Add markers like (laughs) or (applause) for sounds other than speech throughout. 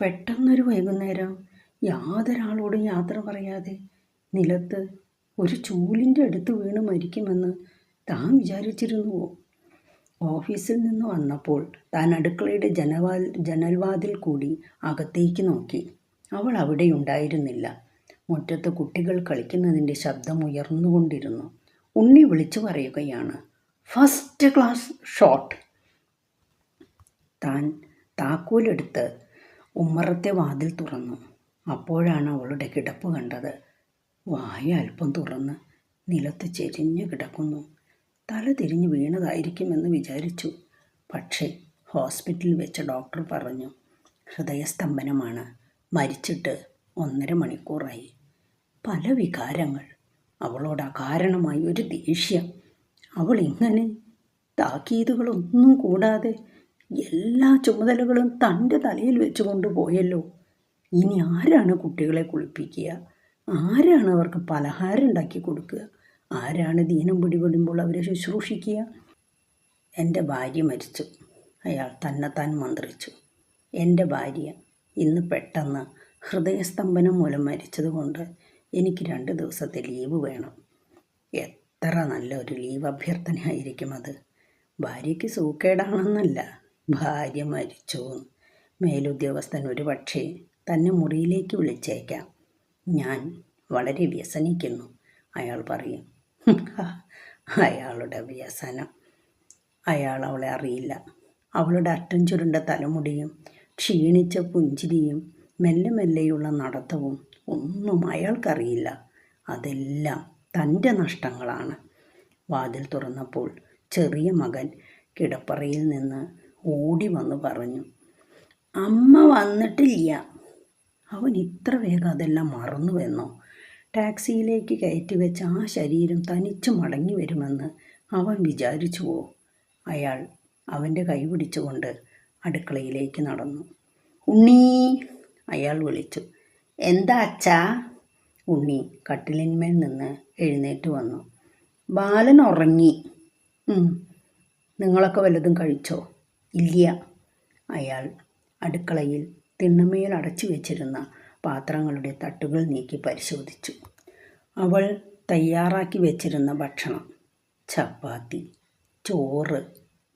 പെട്ടെന്നൊരു വൈകുന്നേരം യാതൊരാളോടും യാത്ര പറയാതെ നിലത്ത് ഒരു ചൂലിന്റെ അടുത്ത് വീണ് മരിക്കുമെന്ന് താൻ വിചാരിച്ചിരുന്നുവോ? ഓഫീസിൽ നിന്ന് വന്നപ്പോൾ താൻ അടുക്കളയുടെ ജനവാൽ ജനൽവാതിൽ കൂടി അകത്തേക്ക് നോക്കി. അവൾ അവിടെ ഉണ്ടായിരുന്നില്ല മുറ്റത്ത് കുട്ടികൾ കളിക്കുന്നതിന്റെ ശബ്ദം ഉയർന്നുകൊണ്ടിരുന്നു. ഉണ്ണി വിളിച്ചു പറയുകയാണ് ഫസ്റ്റ് ക്ലാസ് ഷോട്ട്. താൻ താക്കോലെടുത്ത് ഉമ്മറത്തെ വാതിൽ തുറന്നു. അപ്പോഴാണ് അവളുടെ കിടപ്പ് കണ്ടത്. വായ അല്പം തുറന്ന് നിലത്ത് ചെരിഞ്ഞു കിടക്കുന്നു. തല തിരിഞ്ഞ് വീണതായിരിക്കുമെന്ന് വിചാരിച്ചു. പക്ഷേ ഹോസ്പിറ്റലിൽ വെച്ച ഡോക്ടർ പറഞ്ഞു ഹൃദയസ്തംഭനമാണ്. മരിച്ചിട്ട് ഒന്നര മണിക്കൂറായി. പല വികാരങ്ങൾ. അവളോട് അകാരണമായി ഒരു ദേഷ്യം. അവൾ ഇങ്ങനെ താക്കീതുകളൊന്നും കൂടാതെ എല്ലാ ചുമതലകളും തന്റെ തലയിൽ വെച്ച് കൊണ്ടുപോയല്ലോ ഇനി ആരാണ് കുട്ടികളെ കുളിപ്പിക്കുക? ആരാണ് അവർക്ക് പലഹാരം ഉണ്ടാക്കി കൊടുക്കുക? ആരാണ് ദീനം പിടിപെടുമ്പോൾ അവരെ ശുശ്രൂഷിക്കുക? എന്റെ ഭാര്യ മരിച്ചു. അയാൾ തന്നെത്താൻ മന്ത്രിച്ചു. എന്റെ ഭാര്യ ഇന്ന് പെട്ടെന്ന് ഹൃദയസ്തംഭനം മൂലം മരിച്ചതുകൊണ്ട് എനിക്ക് രണ്ട് ദിവസത്തെ ലീവ് വേണം. എത്ര നല്ല ഒരു ലീവ് അഭ്യർത്ഥനയായിരിക്കും അത്. ഭാര്യയ്ക്ക് സൂക്കേടാണെന്നല്ല. ഭാര്യ മരിച്ചു. മേലുദ്യോഗസ്ഥൻ ഒരു പക്ഷേ തന്നെ മുറിയിലേക്ക് വിളിച്ചേക്കാം. ഞാൻ വളരെ വ്യസനിക്കുന്നു അയാൾ പറയും. (laughs) അയാളുടെ വ്യസനം. അയാൾ അവളെ അറിയില്ല. അവളുടെ അറ്റം ചുരുണ്ട തലമുടിയും ക്ഷീണിച്ച പുഞ്ചിരിയും മെല്ലെ മെല്ലെയുള്ള നടത്തവും ഒന്നും അയാൾക്കറിയില്ല. അതെല്ലാം തന്റെ നഷ്ടങ്ങളാണ്. വാതിൽ തുറന്നപ്പോൾ ചെറിയ മകൻ കിടപ്പറയിൽ നിന്ന് ഓടി വന്ന് പറഞ്ഞു. അമ്മ വന്നിട്ടില്ല. അവൻ ഇത്ര വേഗം അതെല്ലാം മറന്നു മറന്നുവെന്നോ ടാക്സിയിലേക്ക് കയറ്റി വെച്ച ആ ശരീരം തനിച്ചു മടങ്ങി വരുമെന്ന് അവൻ വിചാരിച്ചുവോ? അയാൾ അവന്റെ കൈ പിടിച്ചുകൊണ്ട് അടുക്കളയിലേക്ക് നടന്നു. ഉണ്ണി അയാൾ വിളിച്ചു. എന്താ അച്ഛാ? ഉണ്ണി കട്ടിലിന്മേൽ നിന്ന് എഴുന്നേറ്റ് വന്നു. ബാലൻ ഉറങ്ങി. "ഉം. നിങ്ങളൊക്കെ വല്ലതും കഴിച്ചോ? ഇല്ല അയാൾ അടുക്കളയിൽ തിണ്ണമേൽ അടച്ചു വെച്ചിരുന്ന പാത്രങ്ങളുടെ തട്ടുകൾ നീക്കി പരിശോധിച്ചു. അവൾ തയ്യാറാക്കി വെച്ചിരുന്ന ഭക്ഷണം ചപ്പാത്തി ചോറ്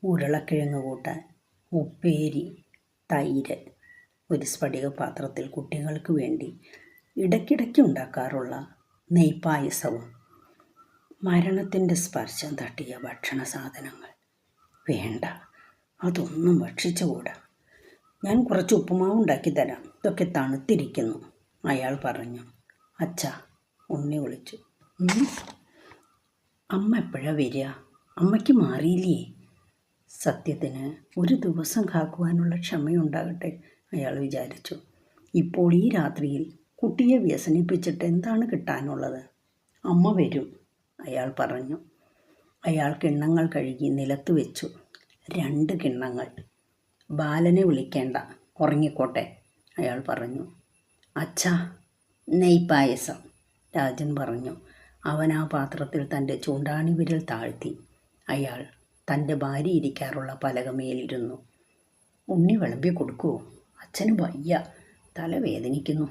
ഉരുളക്കിഴങ്ങ് കൂട്ടാൻ ഉപ്പേരി തൈര് ഒരു സ്ഫടിക പാത്രത്തിൽ കുട്ടികൾക്ക് വേണ്ടി ഇടയ്ക്കിടയ്ക്ക് ഉണ്ടാക്കാറുള്ള നെയ്പായസവും മരണത്തിന്റെ സ്പർശം തട്ടിയ ഭക്ഷണ സാധനങ്ങൾ. വേണ്ട. അതൊന്നും ഭക്ഷിച്ചുകൂടാ. ഞാൻ കുറച്ച് ഉപ്പുമാവ് ഉണ്ടാക്കി തരാം. ഇതൊക്കെ തണുത്തിരിക്കുന്നു അയാൾ പറഞ്ഞു. അച്ഛ ഉണ്ണി വിളിച്ചു. അമ്മ എപ്പോഴാ വരിക? അമ്മയ്ക്ക് മാറിയില്ലേ? സത്യത്തിന് ഒരു ദിവസം കാക്കുവാനുള്ള ക്ഷമയുണ്ടാകട്ടെ അയാൾ വിചാരിച്ചു. ഇപ്പോൾ ഈ രാത്രിയിൽ കുട്ടിയെ വ്യസനിപ്പിച്ചിട്ട് എന്താണ് കിട്ടാനുള്ളത്? അമ്മ വരും അയാൾ പറഞ്ഞു. അയാൾ കിണ്ണങ്ങൾ കഴുകി നിലത്ത് വെച്ചു. രണ്ട് കിണ്ണങ്ങൾ. ബാലനെ വിളിക്കേണ്ട. ഉറങ്ങിക്കോട്ടെ അയാൾ പറഞ്ഞു. അച്ഛാ നെയ്പായസം രാജൻ പറഞ്ഞു. അവൻ ആ പാത്രത്തിൽ തന്റെ ചൂണ്ടാണി വിരൽ താഴ്ത്തി. അയാൾ തന്റെ ഭാര്യ ഇരിക്കാറുള്ള പലകമേലിരുന്നു. ഉണ്ണി വിളമ്പി കൊടുക്കുമോ അച്ഛന് വയ്യ. തല വേദനിക്കുന്നു.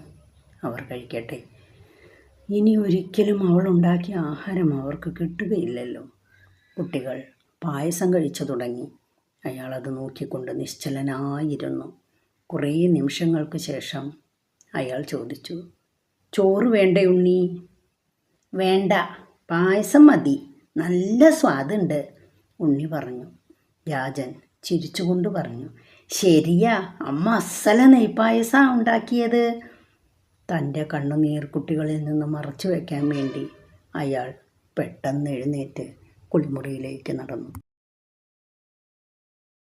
അവർ കഴിക്കട്ടെ. ഇനി ഒരിക്കലും അവൾ ഉണ്ടാക്കിയ ആഹാരം അവർക്ക് കിട്ടുകയില്ലല്ലോ. കുട്ടികൾ പായസം കഴിച്ചു തുടങ്ങി. അയാളത് നോക്കിക്കൊണ്ട് നിശ്ചലനായിരുന്നു. കുറേ നിമിഷങ്ങൾക്ക് ശേഷം അയാൾ ചോദിച്ചു ചോറ് വേണ്ട ഉണ്ണി? വേണ്ട പായസം മതി. നല്ല സ്വാദുണ്ട് ഉണ്ണി പറഞ്ഞു. രാജൻ ചിരിച്ചുകൊണ്ട് പറഞ്ഞു ശരിയാ അമ്മ അസല നെയ്പായസ ഉണ്ടാക്കിയത്. തന്റെ കണ്ണുനീർക്കുട്ടികളിൽ നിന്ന് മറച്ചു വയ്ക്കാൻ വേണ്ടി അയാൾ പെട്ടെന്ന് എഴുന്നേറ്റ് കുളിമുറിയിലേക്ക് നടന്നു.